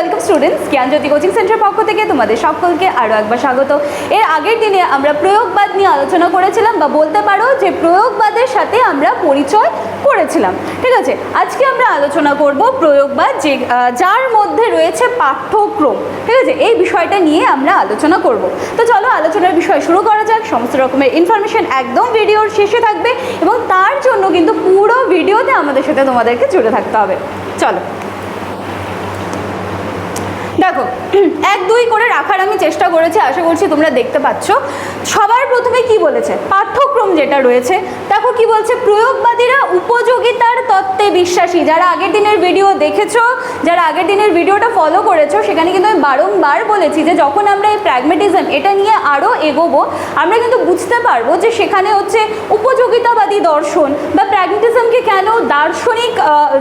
Welcome students Gyanjyoti coaching centre পক্ষ থেকে তোমাদের সকলকে আরও একবার স্বাগত। এর আগের দিনে আমরা প্রয়োগবাদ নিয়ে আলোচনা করেছিলাম বা বলতে পারো যে প্রয়োগবাদের সাথে আমরা পরিচয় করেছিলাম। ঠিক আছে? আজকে আমরা আলোচনা করব প্রয়োগবাদ যে যার মধ্যে রয়েছে পাঠ্যক্রম। ঠিক আছে? এই বিষয়টা নিয়ে আমরা আলোচনা করব। তো চলো আলোচনার বিষয় শুরু করা যাক। সমস্ত রকমের ইনফরমেশন একদম ভিডিওর শেষে থাকবে এবং তার জন্য কিন্তু পুরো ভিডিওতে আমাদের সাথে তোমাদেরকে জুড়ে থাকতে হবে। চলো। দেখো, এক দুই করে রাখার আমি চেষ্টা করেছি, আশা করছি তোমরা দেখতে পাচ্ছ। সবার প্রথমে কি বলেছে? পাঠ্যক্রম যেটা রয়েছে, দেখো কি বলছে, প্রয়োগবাদীরা উপযোগিতার তত্ত্বে বিশ্বাসী। যারা আগের দিনের ভিডিও দেখেছ, যারা আগের দিনের ভিডিওটা ফলো করেছ, সেখানে কিন্তু আমি বারংবার বলেছি যে যখন আমরা এই প্র্যাগমেটিজম এটা নিয়ে আরও এগোবো, আমরা কিন্তু বুঝতে পারব যে সেখানে হচ্ছে বা কেন দার্শনিক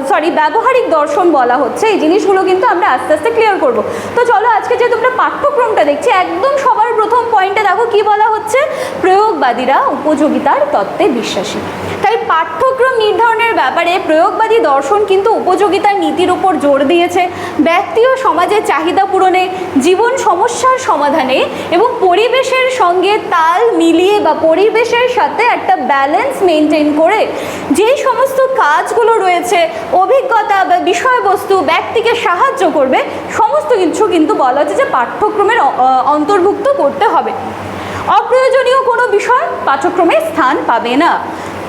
সরি ব্যবহারিক দর্শন বলা হচ্ছে, এই জিনিসগুলো কিন্তু আমরা আস্তে আস্তে ক্লিয়ার করব। তো চলো আজকে যে তোমরা পাঠ্যক্রমটা দেখছি, একদম সবার প্রথম পয়েন্টে দেখো কি বলা হচ্ছে, প্রয়োগবাদীরা উপযোগিতার তত্ত্বে বিশ্বাসী। তাই পাঠ্যক্রম নির্ধারণের ব্যাপারে প্রয়োগবাদী দর্শন কিন্তু উপযোগিতার নীতির উপর জোর দিয়েছে। ব্যক্তি ও সমাজের চাহিদা পূরণে, জীবন সমস্যার সমাধানে এবং পরিবেশের সঙ্গে তাল মিলিয়ে বা পরিবেশের সাথে একটা ব্যালেন্স মেনটেন করে, যেই সমস্ত কাজগুলো রয়েছে, অভিজ্ঞতা বা বিষয়বস্তু ব্যক্তিকে সাহায্য করবে, সমস্ত কিছু কিন্তু বলা হচ্ছে যে পাঠ্যক্রমের অন্তর্ভুক্ত করতে হবে। অপ্রয়োজনীয় কোনো বিষয় পাঠ্যক্রমে স্থান পাবে না।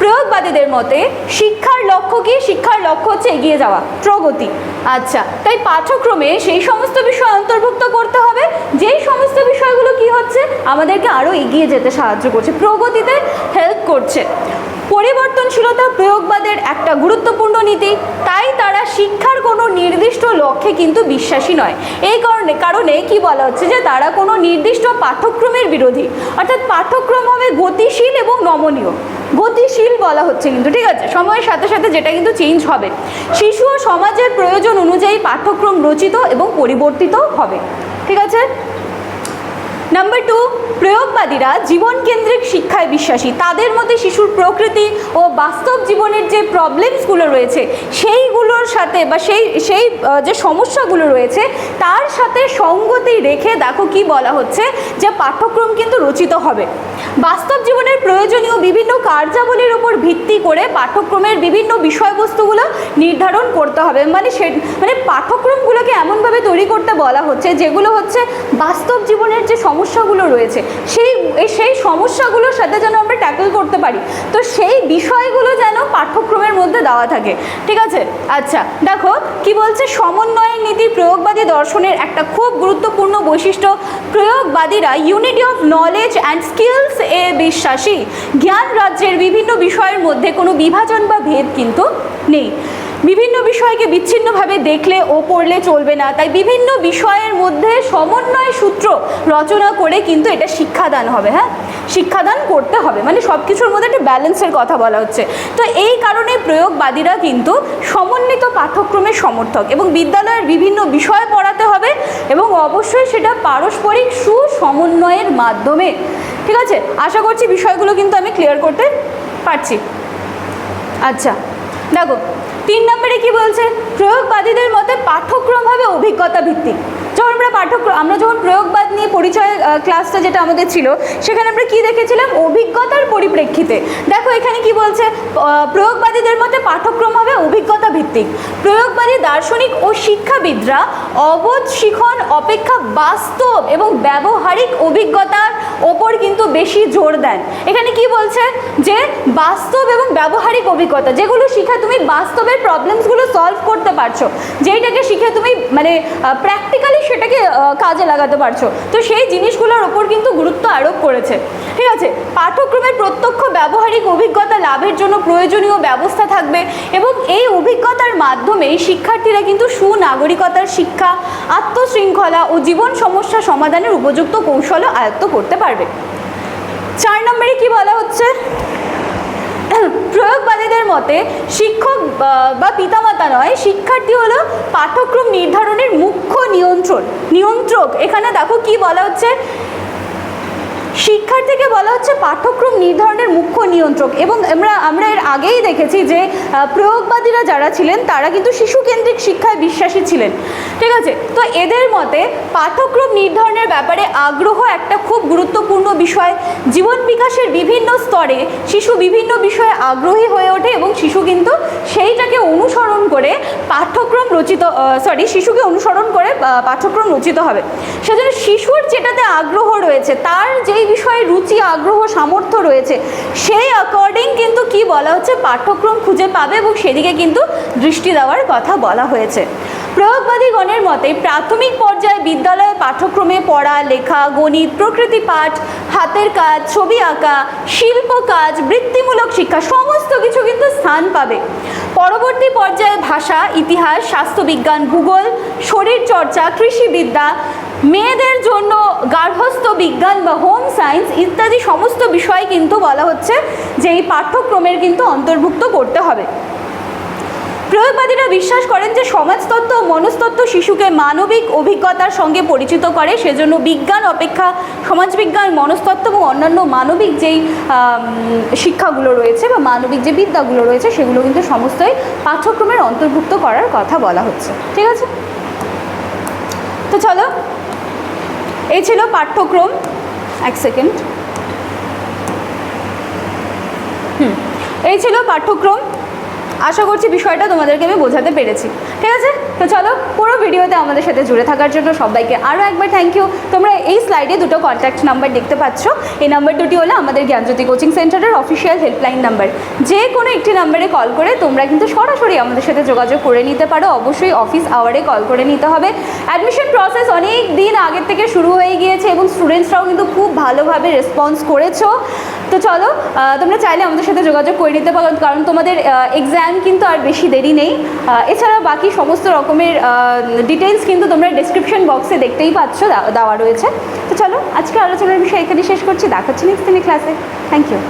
প্রয়োগবাদীদের মতে, শিক্ষার লক্ষ্য কি? শিক্ষার লক্ষ্য হচ্ছে এগিয়ে যাওয়া, প্রগতি। আচ্ছা তাই পাঠ্যক্রমে সেই সমস্ত বিষয় অন্তর্ভুক্ত করতে হবে, যেই সমস্ত বিষয়গুলো কি হচ্ছে আমাদেরকে আরও এগিয়ে যেতে সাহায্য করছে, প্রগতিতে হেল্প করছে। পরিবর্তনশীলতা প্রয়োগবাদের একটা গুরুত্বপূর্ণ নীতি, তাই তারা শিক্ষার কোনো নির্দিষ্ট লক্ষ্যে কিন্তু বিশ্বাসী নয়। এই কারণে কারণে কি বলা হচ্ছে যে তারা কোনো নির্দিষ্ট পাঠ্যক্রমের বিরোধী। অর্থাৎ পাঠ্যক্রম হবে গতিশীল এবং নমনীয়। গতিশীল বলা হচ্ছে কিন্তু, ঠিক আছে? সময়ের সাথে সাথে যেটা কিন্তু চেঞ্জ হবে। শিশু ও সমাজের প্রয়োজন অনুযায়ী পাঠ্যক্রম রচিত এবং পরিবর্তিত হবে। ঠিক আছে? নাম্বার টু প্রয়োগবাদীরা জীবনকেন্দ্রিক শিক্ষায় বিশ্বাসী। তাদের মধ্যে শিশুর প্রকৃতি ও বাস্তব জীবনের যে প্রবলেমসগুলো রয়েছে, সেইগুলোর সাথে বা সেই সেই যে সমস্যাগুলো রয়েছে, তার সাথে সঙ্গতি রেখে দেখো কি বলা হচ্ছে, যে পাঠ্যক্রম কিন্তু রচিত হবে। বাস্তব জীবনের প্রয়োজনীয় বিভিন্ন কার্যাবলীর উপর ভিত্তি করে পাঠ্যক্রমের বিভিন্ন বিষয়বস্তুগুলো নির্ধারণ করতে হবে। মানে সে মানে পাঠ্যক্রমগুলোকে এমনভাবে তৈরি করতে বলা হচ্ছে, যেগুলো হচ্ছে বাস্তব জীবনের যে সমস্যাগুলো রয়েছে, সেই সেই সমস্যাগুলোর সাথে যেন আমরা ট্যাকল করতে পারি। তো সেই বিষয়গুলো যেন পাঠ্যক্রমের মধ্যে দেওয়া থাকে। ঠিক আছে? আচ্ছা দেখো, কি বলছে? সমন্বয়ের নীতি প্রয়োগবাদী দর্শনের একটা খুব গুরুত্বপূর্ণ বৈশিষ্ট্য। প্রয়োগবাদীরা unity of knowledge and skills এ বিশ্বাসী। জ্ঞান রাজ্যের বিভিন্ন বিষয়ের মধ্যে কোনো বিভাজন বা ভেদ কিন্তু নেই। বিভিন্ন বিষয়কে বিচ্ছিন্নভাবে দেখলে ও পড়লে চলবে না। তাই বিভিন্ন বিষয়ের মধ্যে সমন্বয় সূত্র রচনা করে কিন্তু এটা শিক্ষাদান হবে হ্যাঁ? শিক্ষাদান করতে হবে। মানে সব কিছুর মধ্যে একটা ব্যালেন্সের কথা বলা হচ্ছে। তো এই কারণে প্রয়োগবাদীরা কিন্তু সমন্বিত পাঠ্যক্রমের সমর্থক এবং বিদ্যালয়ের বিভিন্ন বিষয় পড়াতে হবে এবং অবশ্যই সেটা পারস্পরিক সুসমন্বয়ের মাধ্যমে ঠিক আছে? আশা করছি বিষয়গুলো কিন্তু আমি ক্লিয়ার করতে পারছি। আচ্ছা দেখো, তিন নম্বরে কি বলছে? প্রয়োগবাদীদের মতে পাঠ্যক্রম হবে অভিজ্ঞতা ভিত্তিক যখন আমরা পাঠ্যক্রম আমরা যখন প্রয়োগবাদ নিয়ে পরিচয় ক্লাসটা যেটা আমাদের ছিল, সেখানে আমরা কি দেখেছিলাম? অভিজ্ঞতার পরিপ্রেক্ষিতে। দেখো, এখানে কি বলছে? প্রয়োগবাদীদের মতে পাঠ্যক্রম হবে অভিজ্ঞতা ভিত্তিক প্রয়োগবাদী দার্শনিক ও শিক্ষাবিদরা অবোধ শিখন, অপেক্ষা বাস্তব এবং ব্যবহারিক অভিজ্ঞতার ওপর কিন্তু বেশি জোর দেন। এখানে কি বলছে? যে বাস্তব এবং ব্যবহারিক অভিজ্ঞতা, যেগুলো শিখে তুমি বাস্তবের প্রবলেমসগুলো সলভ করতে পারছ, যেইটাকে শিখে তুমি মানে প্র্যাকটিক্যালি সেটাকে কাজে লাগাতে পারছ। তো সেই জিনিসগুলোর ওপর কিন্তু গুরুত্ব আরোপ করেছে। ঠিক আছে, পাঠ্যক্রমের প্রত্যক্ষ ব্যবহারিক অভিজ্ঞতা লাভের জন্য প্রয়োজনীয় ব্যবস্থা থাকবে এবং এই অভিজ্ঞতার মাধ্যমে শিক্ষার্থীরা কিন্তু সুনাগরিকতার শিক্ষা, আত্মশৃঙ্খলা ও জীবন সমস্যা সমাধানের উপযুক্ত কৌশলও আয়ত্ত করতে পারবে। চার নম্বরে কি বলা হচ্ছে? প্রয়োগবাদীদের মতে শিক্ষক বা- বা পিতামাতা নয়, শিক্ষার্থী হলো পাঠ্যক্রম নির্ধারণের মুখ্য নিয়ন্ত্রণ, নিয়ন্ত্রক। এখানে দেখো কি বলা হচ্ছে? শিক্ষার্থীকে বলা হচ্ছে পাঠ্যক্রম নির্ধারণের মুখ্য নিয়ন্ত্রক এবং আমরা আমরা এর আগেই দেখেছি যে প্রয়োগবাদীরা যারা ছিলেন, তারা কিন্তু শিশুকেন্দ্রিক শিক্ষায় বিশ্বাসী ছিলেন। ঠিক আছে? তো এদের মতে পাঠ্যক্রম নির্ধারণের ব্যাপারে আগ্রহ একটা খুব গুরুত্বপূর্ণ বিষয়। জীবন বিকাশের বিভিন্ন স্তরে শিশু বিভিন্ন বিষয়ে আগ্রহী হয়ে ওঠে এবং শিশু কিন্তু সেইটাকে অনুসরণ করে পাঠ্যক্রম রচিত সরি শিশুকে অনুসরণ করে পাঠ্যক্রম রচিত হবে। সেজন্য শিশুর যেটাতে আগ্রহ রয়েছে, তার যেই বিষয়ে রুচি, আগ্রহ, সামর্থ্য রয়েছে। সেই অ্যাকর্ডিং কিন্তু কি বলা হচ্ছে, পাঠ্যক্রম খুঁজে পাবে এবং সেদিকে কিন্তু দৃষ্টি দেওয়ার কথা বলা হয়েছে। প্রয়োগবাদীগণের মতে, প্রাথমিক পর্যায়ে বিদ্যালয়ে পাঠ্যক্রমে পড়া, লেখা, গণিত, প্রকৃতি পাঠ, হাতের কাজ, ছবি আঁকা, শিল্প কাজ, বৃত্তিমূলক শিক্ষা, সমস্ত কিছু কিন্তু স্থান পাবে। পরবর্তী পর্যায়ে ভাষা, ইতিহাস, স্বাস্থ্যবিজ্ঞান, ভূগোল, শরীরচর্চা, কৃষিবিদ্যা, মেয়েদের জন্য গার্হস্থ্য বিজ্ঞান বা হোম সায়েন্স ইত্যাদি সমস্ত বিষয় কিন্তু বলা হচ্ছে যে এই পাঠ্যক্রমের কিন্তু অন্তর্ভুক্ত করতে হবে। প্রয়োগবাদীরা বিশ্বাস করেন যে সমাজতত্ত্ব ও মনস্তত্ত্ব শিশুকে মানবিক অভিজ্ঞতার সঙ্গে পরিচিত করে, সেজন্য বিজ্ঞান অপেক্ষা, সমাজবিজ্ঞান, মনস্তত্ত্ব এবং অন্যান্য মানবিক যেই শিক্ষাগুলো রয়েছে বা মানবিক যে বিদ্যাগুলো রয়েছে, সেগুলো কিন্তু সমস্তই পাঠ্যক্রমের অন্তর্ভুক্ত করার কথা বলা হচ্ছে। ঠিক আছে? তো চলো এই ছিল পাঠ্যক্রম, এক সেকেন্ড। হুম, এই ছিল পাঠ্যক্রম। আশা করছি বিষয়টা তোমাদেরকে আমি বোঝাতে পেরেছি। ঠিক আছে? তো চলো, পুরো ভিডিওতে আমাদের সাথে জুড়ে থাকার জন্য সবাইকে আরও একবার থ্যাংক ইউ তোমরা এই স্লাইডে দুটো কন্ট্যাক্ট নাম্বার দেখতে পাচ্ছ। এই নাম্বার দুটি হলো আমাদের জ্ঞানজ্যোতি কোচিং সেন্টারের অফিসিয়াল হেল্পলাইন নাম্বার যে কোনো একটি নাম্বারে কল করে তোমরা কিন্তু সরাসরি আমাদের সাথে যোগাযোগ করে নিতে পারো। অবশ্যই অফিস আওয়ারে কল করে নিতে হবে। অ্যাডমিশন প্রসেস অনেক দিন আগের থেকে শুরু হয়ে গিয়েছে এবং স্টুডেন্টসরাও কিন্তু খুব ভালোভাবে রেসপন্স করেছ। তো চলো তোমরা চাইলে আমাদের সাথে যোগাযোগ করে নিতে পারো। কারণ তোমাদের এক্সাম কিন্তু আর বেশি দেরি নেই। এছাড়া বাকি সমস্ত রকমের ডিটেলস কিন্তু তোমরা ডিসক্রিপশন বক্সে দেখতেই পাচ্ছ দেওয়া রয়েছে। তো চলো আজকে আলোচনার বিষয় এখানে শেষ করছি। দেখাচ্ছি নেক্সট দিনে ক্লাসে থ্যাংক ইউ